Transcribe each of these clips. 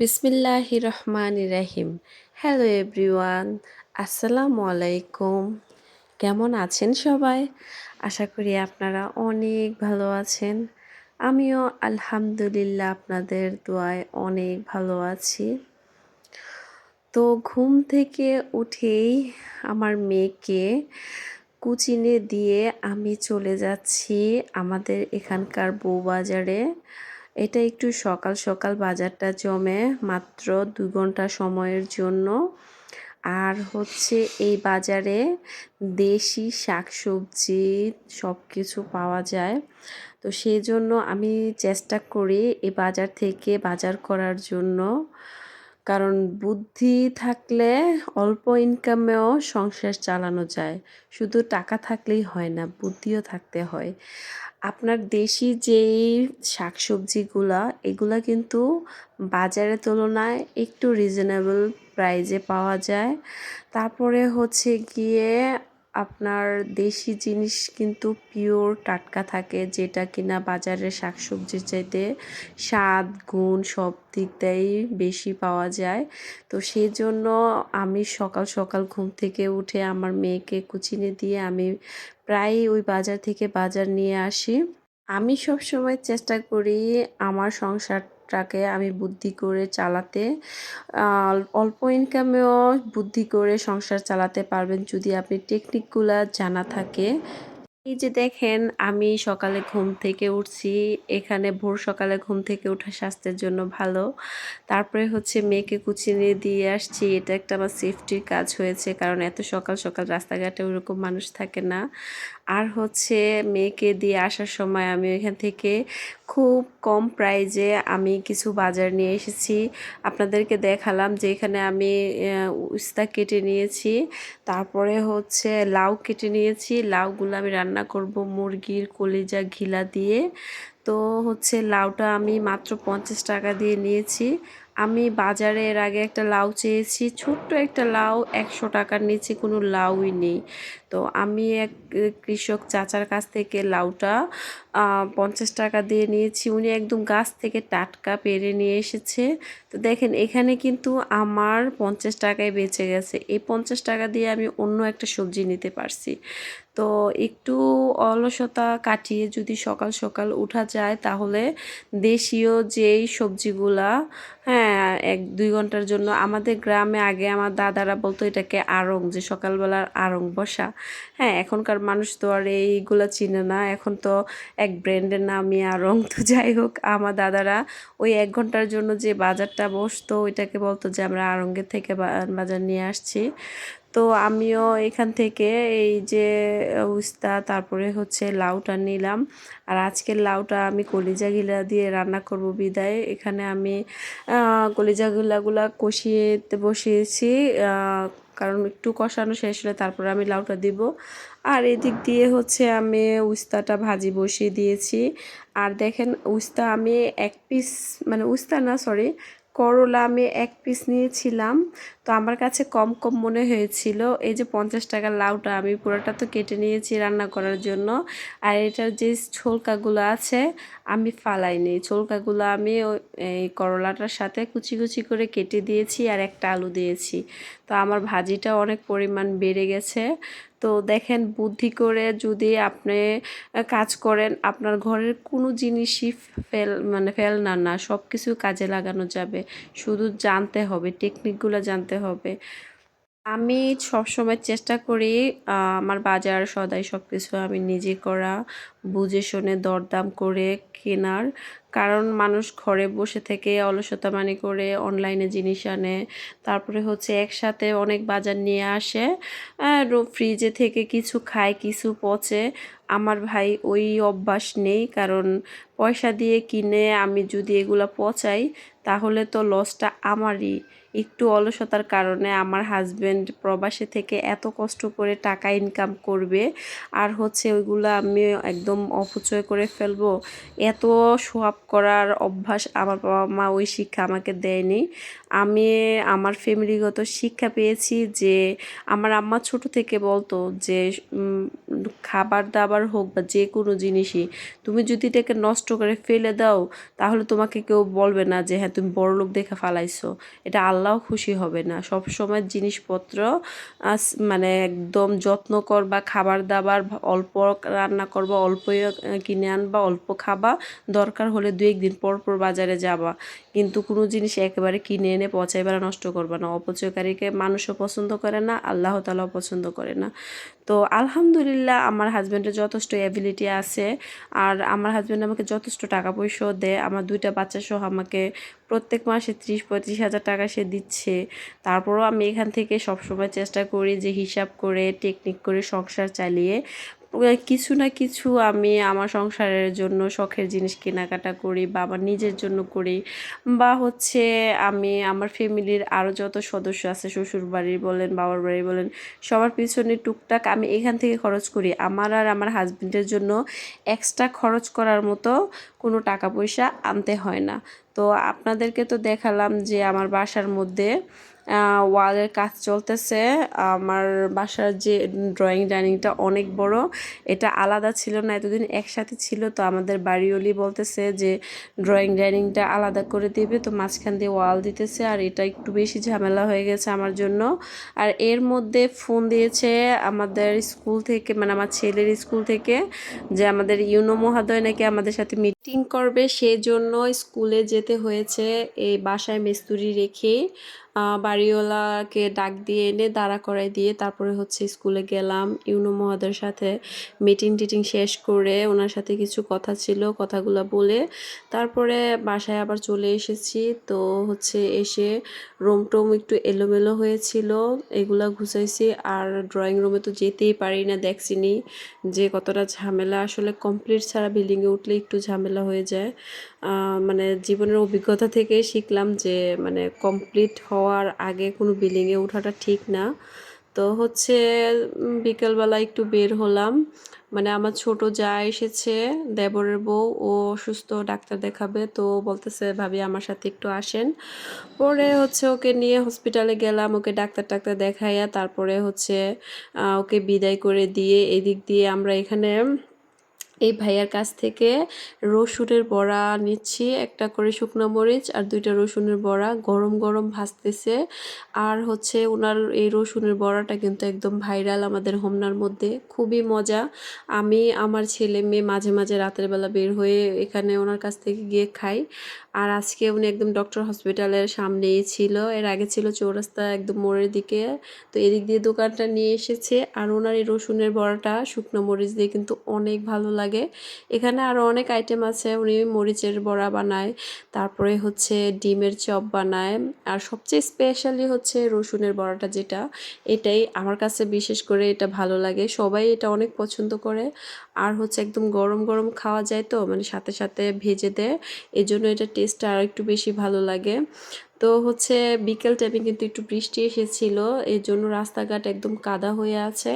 বিসমিল্লাহ রহমান রাহিম। Hello everyone আসসালামু আলাইকুম। কেমন আছেন সবাই? আশা করি আপনারা অনেক ভালো আছেন। আমিও আলহামদুলিল্লাহ আপনাদের দোয়ায় অনেক ভালো আছি। তো ঘুম থেকে উঠেই আমার মেয়েকে কুচিনে দিয়ে আমি চলে যাচ্ছি আমাদের এখানকার বউবাজারে। এটা একটু সকাল সকাল বাজারটা জমে মাত্র দু ঘণ্টা সময়ের জন্য। আর হচ্ছে এই বাজারে দেশি শাকসবজি সব কিছু পাওয়া যায়। তো সেই জন্য আমি চেষ্টা করি এই বাজার থেকে বাজার করার জন্য। কারণ বুদ্ধি থাকলে অল্প ইনকামেও সংসার চালানো যায়। শুধু টাকা থাকলেই হয় না, বুদ্ধিও থাকতে হয়। আপনার দেশি যেই শাকসবজিগুলা, এগুলা কিন্তু বাজারের তুলনায় একটু রিজনেবল প্রাইজে পাওয়া যায়। তারপরে হচ্ছে গিয়ে আপনার দেশি জিনিস কিন্তু পিওর টাটকা থাকে, যেটা কিনা বাজারের শাকসবজির চাইতে স্বাদ, গুণ সব দিকটাই বেশি পাওয়া যায়। তো সেই জন্য আমি সকাল সকাল ঘুম থেকে উঠে আমার মেয়েকে কুচিনে দিয়ে আমি প্রায় ওই বাজার থেকে বাজার নিয়ে আসি। আমি সব সময় চেষ্টা করি আমার সংসারটাকে আমি বুদ্ধি করে চালাতে অল্প ইনকামেও বুদ্ধি করে সংসার চালাতে পারবেন। যদি আপনি টেকনিকগুলো জানা থাকে এই যে দেখেন, আমি সকালে ঘুম থেকে উঠছি। এখানে ভোর সকালে ঘুম থেকে ওঠা স্বাস্থ্যের জন্য ভালো। তারপরে হচ্ছে মেয়েকে কুচিয়ে দিয়ে আসছি। এটা একটা আমার সেফটির কাজ হয়েছে, কারণ এত সকাল সকাল রাস্তাঘাটে ওরকম মানুষ থাকে না। আর হচ্ছে মেয়েকে দিয়ে আসার সময় আমি এখান থেকে খুব কম প্রাইজে আমি কিছু বাজার নিয়ে এসেছি। আপনাদেরকে দেখালাম যে এখানে আমি উস্তা কেটে নিয়েছি। তারপরে হচ্ছে লাউ কেটে নিয়েছি। লাউগুলো আমি রান্না করব। মুরগির কলিজা ঘিলা দিয়ে তো হচ্ছে লাউটা আমি মাত্র পঞ্চাশ টাকা দিয়ে নিয়েছি। আমি বাজারে এর আগে একটা লাউ চেয়েছি, ছোট্ট একটা লাউ, একশো টাকার নিচে কোনো লাউই নেই। তো আমি এক কৃষক চাচার কাছ থেকে লাউটা পঞ্চাশ টাকা দিয়ে নিয়েছি। উনি একদম গাছ থেকে টাটকা পেরে নিয়ে এসেছে। তো দেখেন, এখানে কিন্তু আমার পঞ্চাশ টাকায় বেঁচে গেছে। এই পঞ্চাশ টাকা দিয়ে আমি অন্য একটা সবজি নিতে পারছি। তো একটু অলসতা কাটিয়ে যদি সকাল সকাল উঠা যায় তাহলে দেশীয় যেই সবজিগুলা হ্যাঁ এক দুই ঘণ্টার জন্য আমাদের গ্রামে আগে আমার দাদারা বলতো এটাকে আড়ং, যে সকালবেলার আড়ং বসা। হ্যাঁ এখনকার মানুষ তো আর এইগুলো চিনে না। এখন তো এক ব্র্যান্ডের নামই আড়ং। তো যাই হোক, আমার দাদারা ওই এক ঘণ্টার জন্য যে বাজারটা বসতো, ওইটাকে বলতো যে আমরা আড়ঙ্গের থেকে বাজার নিয়ে আসছি। তো আমিও এখান থেকে এই যে উস্তা, তারপরে হচ্ছে লাউটা নিলাম। আর আজকের লাউটা আমি কলিজা গিলা দিয়ে রান্না করব বিদায়। এখানে আমি কলিজা গিলাগুলা কষিয়ে বসিয়েছি কারণ একটু কষানো শেষ হলে তারপরে আমি লাউটা দিব। আর এদিক দিয়ে হচ্ছে আমি উস্তাটা ভাজি বসিয়ে দিয়েছি। আর দেখেন, উস্তা আমি এক পিস মানে উস্তা না সরি করলা আমি এক পিস নিয়েছিলাম। তো আমার কাছে কম কম মনে হয়েছিল, এই যে পঞ্চাশ টাকার লাউটা আমি পুরোটা তো কেটে নিয়েছি রান্না করার জন্য। আর এটার যে ছোলকাগুলো আছে, আমি ফালাইনি। ছোলকাগুলো আমি এই করলাটার সাথে কুচি কুচি করে কেটে দিয়েছি আর একটা আলু দিয়েছি। তো আমার ভাজিটা অনেক পরিমাণ বেড়ে গেছে। তো দেখেন বুদ্ধি করে যদি আপনি কাজ করেন, আপনার ঘরের কোনো জিনিসই ফেল মানে ফেল না না সব কিছু কাজে লাগানো যাবে। শুধু জানতে হবে, টেকনিকগুলো জানতে হবে। আমি সবসময় চেষ্টা করি আমার বাজার সদাই সব কিছু আমি নিজে করা বুঝে শুনে দরদাম করে কেনার। কারণ মানুষ ঘরে বসে থেকে অলসতা মানে করে অনলাইনে জিনিস আনে। তারপরে হচ্ছে একসাথে অনেক বাজার নিয়ে আসে। ফ্রিজে থেকে কিছু খায়, কিছু পচে। আমার ভাই ওই অভ্যাস নেই। কারণ পয়সা দিয়ে কিনে আমি যদি এগুলো পচাই, তাহলে তো লসটা আমারই। একটু অলসতার কারণে আমার হাজব্যান্ড প্রবাসে থেকে এত কষ্ট করে টাকা ইনকাম করবে। আর হচ্ছে ওইগুলো আমি একদম অপচয় করে ফেলব। এত সোয়াব করার অভ্যাস আমার বাবা মা ওই শিক্ষা আমাকে দেয়নি। আমি আমার ফ্যামিলিগত শিক্ষা পেয়েছি যে আমার আম্মা ছোট থেকে বলতো যে খাবার দাবার হোক বা যে কোনো জিনিসই, তুমি যদি এটাকে নষ্ট করে ফেলে দাও, তাহলে তোমাকে কেউ বলবে না যে হ্যাঁ তুমি বড় লোক দেখে ফালাইছো। এটা আল্লাহ খুশি হবে না। সব সময় জিনিসপত্র মানে একদম যত্ন কর বা খাবার দাবার, অল্প রান্না করবা অল্পই কিনে আনবা, অল্প খাবা, দরকার হলে দু একদিন পর পর বাজারে যাবা। কিন্তু কোনো জিনিস একেবারে কিনে এনে পচাই পচাইবার নষ্ট করবা না। অপচয়কারীকে মানুষও পছন্দ করে না, আল্লাহ তালাও পছন্দ করে না। তো আলহামদুলিল্লাহ আমার হাজব্যান্ডের যথেষ্ট অ্যাবিলিটি আছে আর আমার হাজব্যান্ড আমাকে যথেষ্ট টাকা পয়সাও দেয়। আমার দুইটা বাচ্চা সহ আমাকে প্রত্যেক মাসে ত্রিশ, পঁয়ত্রিশ হাজার টাকা সে দিচ্ছে। তারপরও আমি এখান থেকে সবসময় চেষ্টা করি যে হিসাব করে টেকনিক করে সংসার চালিয়ে কিছু না কিছু আমি আমার সংসারের জন্য শখের জিনিস কেনাকাটা করি বা আমার নিজের জন্য করি। বা হচ্ছে আমি আমার ফ্যামিলির আরও যত সদস্য আছে শ্বশুর বাড়ির বলেন বাবার বাড়ি বলেন, সবার পিছনে টুকটাক আমি এখান থেকে খরচ করি। আমার আর আমার হাজবেন্ডের জন্য এক্সট্রা খরচ করার মতো কোনো টাকা পয়সা আনতে হয় না। তো আপনাদেরকে তো দেখালাম যে আমার বাসার মধ্যে ওয়ালের কাজ চলতেছে। আমার বাসার যে ড্রয়িং ডাইনিংটা অনেক বড়। এটা আলাদা ছিল না, এতদিন একসাথে ছিল। তো আমাদের বাড়িওলি বলতেছে যে ড্রয়িং ডাইনিংটা আলাদা করে দেবে। তো মাঝখান দিয়ে ওয়াল দিতেছে আর এটা একটু বেশি ঝামেলা হয়ে গেছে আমার জন্য। আর এর মধ্যে ফোন দিয়েছে আমাদের স্কুল থেকে মানে আমার ছেলের স্কুল থেকে, যে আমাদের ইউনো মহাদয় নাকি আমাদের সাথে মিটিং করবে। সেজন্য স্কুলে যেতে হয়েছে এই বাসায় মিস্তুরি রেখে বাড়িওয়ালাকে ডাক দিয়ে এনে দাঁড়া করাই দিয়ে তারপরে হচ্ছে স্কুলে গেলাম। ইউনো মহাদের সাথে মিটিং টিটিং শেষ করে ওনার সাথে কিছু কথা ছিল, কথাগুলো বলে তারপরে বাসায় আবার চলে এসেছি। তো হচ্ছে এসে রুম টুম একটু এলোমেলো হয়েছিল, এগুলা ঘুষাইছি আর ড্রয়িং রুমে তো যেতেই পারি না দেখছিনি যে কতটা ঝামেলা। আসলে কমপ্লিট ছাড়া বিল্ডিংয়ে উঠলে একটু ঝামেলা হয়ে যায়। মানে জীবনের অভিজ্ঞতা থেকে শিখলাম যে মানে কমপ্লিট হওয়ার আগে কোনো বিল্ডিংয়ে ওঠাটা ঠিক না। তো হচ্ছে বিকেলবেলা একটু বের হলাম। মানে আমার ছোট যা এসেছে, দেবরের বউ, ও অসুস্থ, ডাক্তার দেখাবে। তো বলতেছে, ভাবি, আমার সাথে একটু আসেন। পরে হচ্ছে ওকে নিয়ে হসপিটালে গেলাম, ওকে ডাক্তার টাক্তার দেখাইয়া তারপরে হচ্ছে ওকে বিদায় করে দিয়ে, এদিক দিয়ে আমরা এখানে এই ভাইয়ার কাছ থেকে রসুনের বড়া নিচ্ছি, একটা করে শুকনো মরিচ আর দুইটা রসুনের বড়া, গরম গরম ভাজতেছে। আর হচ্ছে ওনার এই রসুনের বড়াটা কিন্তু একদম ভাইরাল আমাদের হোমনার মধ্যে, খুবই মজা। আমি, আমার ছেলে মেয়ে মাঝে মাঝে রাতের বেলা বের হয়ে এখানে ওনার কাছ থেকে গিয়ে খাই। আর আজকে উনি একদম ডক্টর হসপিটালের সামনেই ছিল, এর আগে ছিল চৌরাস্তা একদম মোড়ের দিকে। তো এদিক দিয়ে দোকানটা নিয়ে এসেছে, আর ওনার এই রসুনের বড়াটা শুকনো মরিচ দিয়ে কিন্তু অনেক ভালো লাগে। এখানে আরও অনেক আইটেম আছে, উনি মরিচের বড়া বানায়, তারপরে হচ্ছে ডিমের চপ বানায়, আর সবচেয়ে স্পেশালি হচ্ছে রসুনের বড়াটা যেটা, এটাই আমার কাছে বিশেষ করে এটা ভালো লাগে। সবাই এটা অনেক পছন্দ করে, আর হচ্ছে একদম গরম গরম খাওয়া যায় তো মানে সাথে সাথে ভেজে দেয় এই জন্য এটা টেস্টটা আর একটু বেশি ভালো লাগে। তো হচ্ছে বিকেল টাইমে কিন্তু একটু বৃষ্টি এসেছিল এই জন্য রাস্তাঘাট একদম কাদা হয়ে আছে।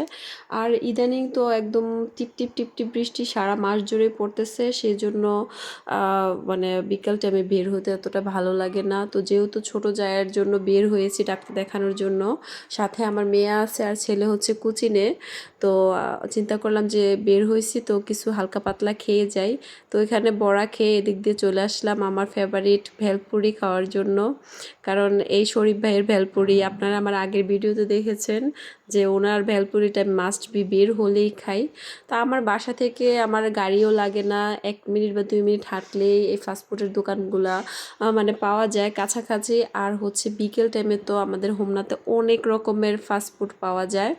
আর ইদানিং তো একদম টিপ টিপ টিপ টিপ বৃষ্টি সারা মাস জুড়ে পড়তেছে সেই জন্য মানে বিকেল টাইমে বের হতে অতটা ভালো লাগে না। তো যেহেতু ছোট জায়ের জন্য বের হয়েছি ডাক্তার দেখানোর জন্য, সাথে আমার মেয়ে আছে আর ছেলে হচ্ছে কুচিনে, তো চিন্তা করলাম যে বের হয়েছি তো কিছু হালকা পাতলা খেয়ে যাই। তো এখানে বড়া খেয়ে এদিক দিয়ে চলে আসলাম আমার ফেভারিট ভেলপুরি খাওয়ার জন্য। কারণ এই শরীফ ভাইয়ের ভেলপুরি আপনারা আমার আগের ভিডিওতে দেখেছেন যে ওনার ভেলপুরিটা মাস্ট বি বের হলেই খাই। তা আমার বাসা থেকে আমার গাড়িও লাগে না, এক মিনিট বা দুই মিনিট হাঁটলেই এই ফাস্টফুডের দোকানগুলা মানে পাওয়া যায়। কাছাকাছি আর হচ্ছে বিকেল টাইমে তো আমাদের হোমনাতে অনেক রকমের ফাস্টফুড পাওয়া যায়।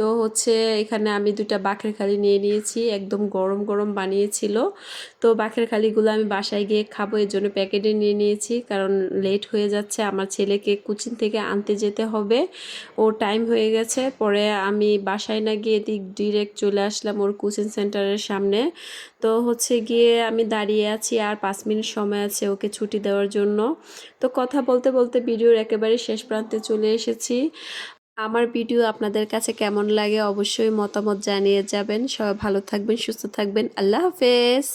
তো হচ্ছে এখানে আমি দুটা বাঁকের খালি নিয়ে নিয়েছি, একদম গরম গরম বানিয়েছিল। তো বাঁকের খালিগুলো আমি বাসায় গিয়ে খাব, এর জন্য প্যাকেটে নিয়ে নিয়েছি, কারণ লেট হয়ে যাচ্ছে, আমার ছেলেকে কোচিং থেকে আনতে যেতে হবে। ও টাইম হয়ে গেছে, পরে আমি বাসায় না গিয়ে এদিক ডিরেক্ট চলে আসলাম ওর কোচিং সেন্টারের সামনে। তো হচ্ছে গিয়ে আমি দাঁড়িয়ে আছি আর পাঁচ মিনিট সময় আছে ওকে ছুটি দেওয়ার জন্য। তো কথা বলতে বলতে ভিডিওর একেবারে শেষ প্রান্তে চলে এসেছি। আমার ভিডিও আপনাদের কাছে কেমন লাগে অবশ্যই মতামত জানিয়ে যাবেন। সবাই ভালো থাকবেন, সুস্থ থাকবেন। আল্লাহ হাফেজ।